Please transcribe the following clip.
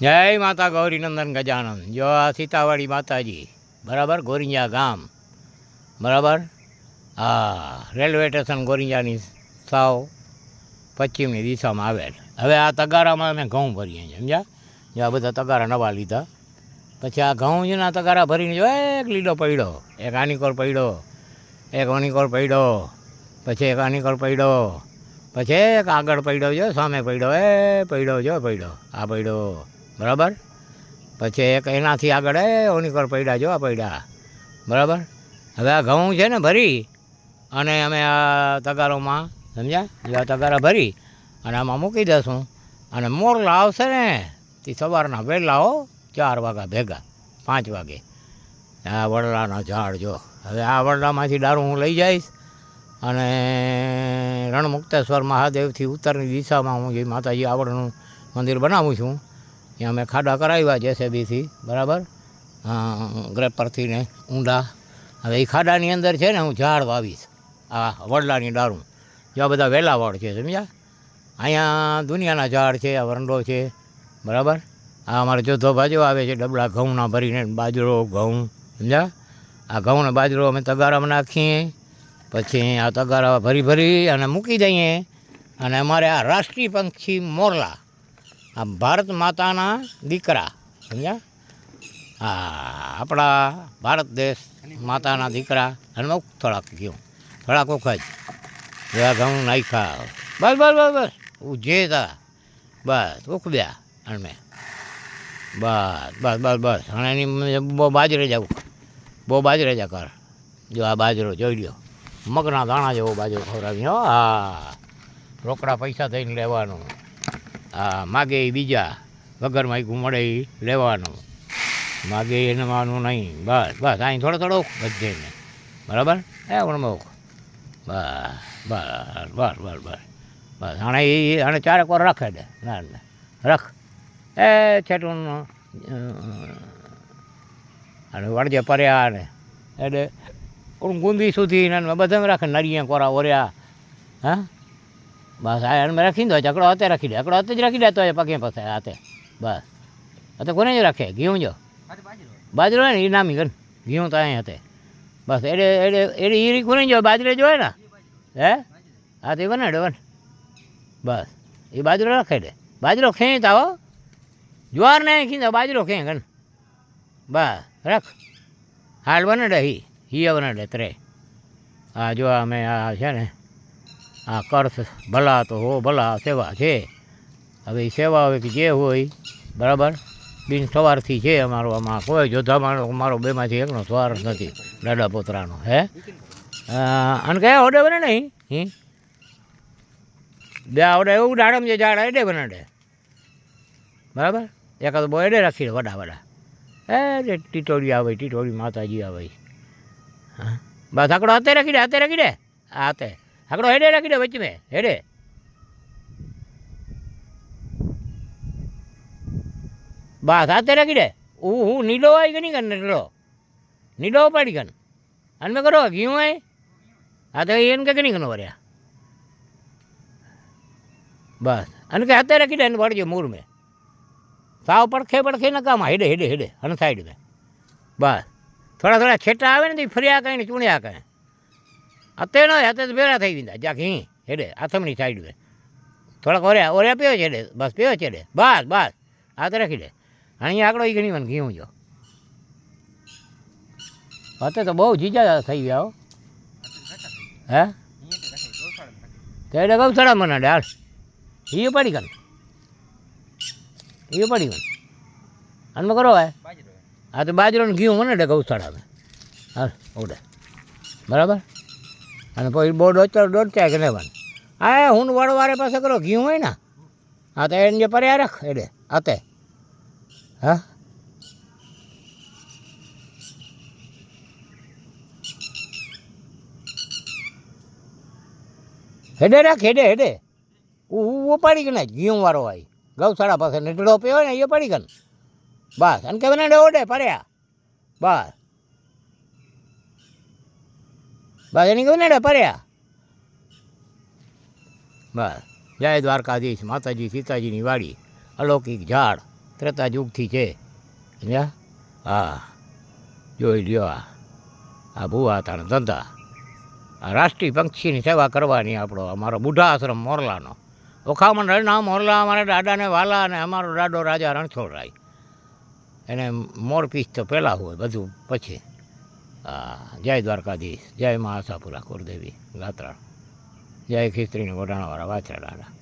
જય માતા ગૌરીનંદન ગજાનંદ જો આ સીતાવાડી માતાજી, બરાબર? ગોરિંજા ગામ. બરાબર? હા, રેલવે સ્ટેશન ગોરિંજાની સાવ પશ્ચિમની દિશામાં આવેલ. હવે આ તગારામાં અમે ઘઉં ભરીએ છીએ, સમજ્યા? જો આ બધા તગારા નવા લીધા. પછી આ ઘઉં છે ને તગારા ભરીને જો એક લીલો પડ્યો. એક આનીકોર પડ્યો. એક અનીકોર પડ્યો. પછી એક આનીકોર પડ્યો. પછી એક આગળ પડ્યો છે સામે પડ્યો, એ પડ્યો, જો પડ્યો. આ પડ્યો. બરાબર? પછી એક એનાથી આગળ, એ ઓનીકર પડ્યા જોવા પડ્યા બરાબર? હવે આ ઘઉં છે ને ભરી, અને અમે આ તગારોમાં, સમજ્યા? આ તગારા ભરી, અને આમાં મૂકી દઈશું. અને મોરલા આવશે ને, તે સવારના વહેલા હો, ચાર વાગ્યા ભેગા, પાંચ વાગે. આ વડલાના ઝાડ, જો. હવે આ વડલામાંથી દારૂ હું લઈ જઈશ, અને રણમુક્તેશ્વર મહાદેવથી ઉત્તરની દિશામાં હું જે માતાજી આવડનું મંદિર બનાવું છું ત્યાં અમે ખાડા કરાવ્યા જેસેબીથી બરાબર? ગ્રેપ પરથી ને ઊંડા. હવે એ ખાડાની અંદર છે ને હું ઝાડ વાવીશ, આ વડલાની દારૂ. જેવા બધા વહેલા વડ છે, સમજ્યા? અહીંયા દુનિયાના ઝાડ છે, આ વરંડો છે, બરાબર? આ અમારે જોધો બાજુ આવે છે, ડબલા ઘઉંના ભરીને બાજરો, ઘઉં, સમજ્યા? આ ઘઉંને બાજરો અમે તગારામાં નાખીએ, પછી આ તગારા ભરી ભરી અને મૂકી દઈએ. અને અમારે આ રાષ્ટ્રીય પંખી મોરલા આ ભારત માતાના દીકરા, સમજ્યા? હા, આપણા ભારત દેશ માતાના દીકરા. અને થોડાક ગયું. થોડાક વખત જેવા ઘઉં નાખ્યા. બસ બસ બસ બસ. જે હતા, બસ ઉખબ્યા અને મેં બસ બસ બસ બસ. અને એની બહુ બાજરે જાઉં બહુ બાજરે જા કર જો આ બાજરો જોઈ લ્યો. મગના દાણા જેવો બાજરો ખવડાવી હા. રોકડા પૈસા થઈને લેવાનું. માગે બીજા વગર માગ્યું મળે એ લેવાનું. માગે એને માનું નહીં. બસ બસ અહીં થોડો થોડો બધેને. બરાબર? એ ઉણમોક બસ બસ બસ બસ બસ. બસ, આણે એ હાણે ચારેક વાર રાખે દે. ના ના. રખ. એ છેટું અને વળજે પર્યા ને એટલે ગુંદી સુધી બધા રાખે નરિયા કોરા ઓર્યા. હા? બસ આ એને રાખીને દો ચકડો હાથે રાખી દે. ચકડો હાથે જ રાખી દેતો હોય એ પગે પાસે હાથે. બસ. હાથે કોને જ રાખે? ઘીઉં જો. બાજરો હોય ને એ નામી ગન ઘીઉં તો અહીં હતે બસ એડે એડે એડે એ કોને જો બાજરે જો હોય ને. હે? હા તે બનાડે બન બસ. એ બાજરો રાખે દે. બાજરો ખેંચ આવો. જુવાર નહીં ખીંદો બાજરો ખેં ગન બસ રાખ. હાલ બનાડે હી હિયા બનાડે ત્રે. આ જો અમે આ છે ને આ કર્સ ભલા તો હો ભલા, સેવા છે. હવે એ સેવા હવે જે હોય, બરાબર? બિન સવારથી છે અમારો આમાં. કોઈ જોધા અમારો મારો બેમાંથી એકનો સવાર નથી, દાદા પોતરાનો, હે? અને કયા ઓડે બને નહીં? હિ? બે આવડે એવું દાડમ જે ઝાડ એડે બનાડે બરાબર? એકાદ બહુ એડે રાખી દે વડા વડા. એ ટીટોળી આવે ટીટોળી માતાજી આવે. હા? બસ, આકડો હાથે રાખી દે, હાથે રાખી દે. હાથે. આકડો હેડે રાખી દે વચ્ચે મેં, હેડે. બા સાથે રાખી દે. હું હું નીલો આવી કે નહીં કર નીલો નીલો પાડી કન અને મેં કરો ઘી હોય હા, તો એને કે નહીં કનો વર્યા બસ. અને કે હાથે રાખી દે, એને વળજો મૂર મેં. સાવ પડખે પડખે નકામાં હેડે હેડે હેડે. અને સાઈડ મેં. બસ. થોડા થોડા છેટા આવે ને ફર્યા કાંઈ ને ચૂણ્યા કાંઈ અત્યારે ન અત્યારે તો ભેરા થઈ ગયા જ્યાં ઘી હેડે આથમણી સાઈડ મેં થોડાક ઓર્યા ઓર્યા પીવો છે બસ પીવો છે બસ બસ. હાથ રાખી દે. અહીંયા આગળ ઈ ઘણી મને ઘી જો. અત્યારે તો બહુ જીજા થઈ ગયા હો. હે? તે ગૌશાળા મને ડાળ. એ પડી ગયું એ પડી ગયું અને કરો હે આ તો બાજરોનું ઘી મને ડે ગૌશાળામાં. હા ઓડે બરાબર? અને પછી બહુ દોચર દોડતા કે લેવાનું હા હું વળવારે પાસે કરો ઘી હોય ને હા તો એને જે પર્યા રાખ એટલે હાથે હા? હેડે રાખ, હેડે હેડે. ઉ પાડી ગયો ને, ઘીઉં વાળો આવી ગૌશાળા પાસે નીટડો પીવો ને, એ પડી ને. બસ, અને કે ઓડે પડ્યા બસ. બસ એની ને પડ્યા બસ, જય દ્વારકાધીશ, માતાજી, સીતાજીની વાડી, અલૌકિક ઝાડ ત્રેતા યુગથી છે. સમજ્યા? હા, જોઈ લ્યો આ આ ભૂવા હતા ધંધા. આ રાષ્ટ્રીય પંક્ષીની સેવા કરવાની આપણો, અમારો બુઢા આશ્રમ મોરલાનો. ઓખામણ રણના મોરલા, અમારા દાદાને વાલા અને અમારો દાદો રાજા રણછોડરાય. એને મોરપીસ તો પહેલાં હોય, બધું પછી. જય દ્વારકાધીશ જય મહાસાપુરા કુરદેવી ગાત્રા જય ખીસ્ત્રીને ગોડાણાવાળા વાછરા